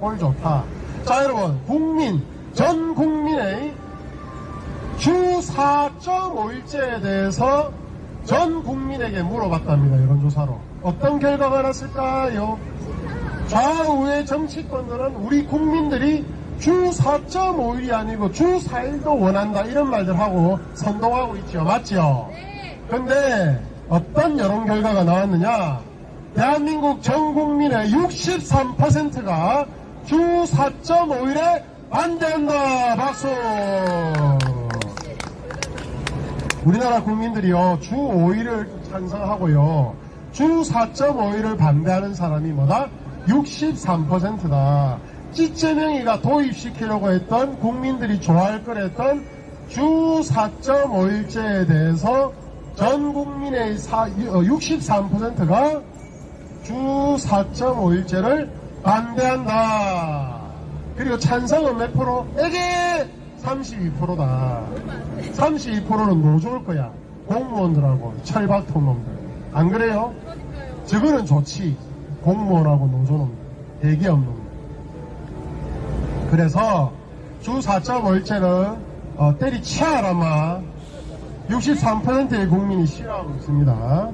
꼴 좋다. 자, 여러분, 국민, 전 국민의 주 4.5일제에 대해서 전 국민에게 물어봤답니다. 여론조사로. 어떤 결과가 났을까요? 좌우의 정치권들은 우리 국민들이 주 4.5일이 아니고 주 4일도 원한다 이런 말들 하고 선동하고 있죠. 맞죠? 근데 어떤 여론 결과가 나왔느냐? 대한민국 전 국민의 63%가 주 4.5일에 반대한다. 박수! 우리나라 국민들이요, 주 5일을 찬성하고요, 주 4.5일을 반대하는 사람이 뭐다? 63%다. 찌쩌명이가 도입시키려고 했던 국민들이 좋아할 거랬던 주 4.5일제에 대해서 전 국민의 63%가 주 4.5일제를 반대한다. 그리고 찬성은 몇 프로? 에게 32%다. 32%는 노조일 거야. 공무원들하고 철박통 놈들. 안 그래요? 저거는 좋지. 공무원하고 노조는 대기업 놈들. 그래서 주 4.5일제는 어, 때리치아라마 63%의 국민이 싫어하고 있습니다.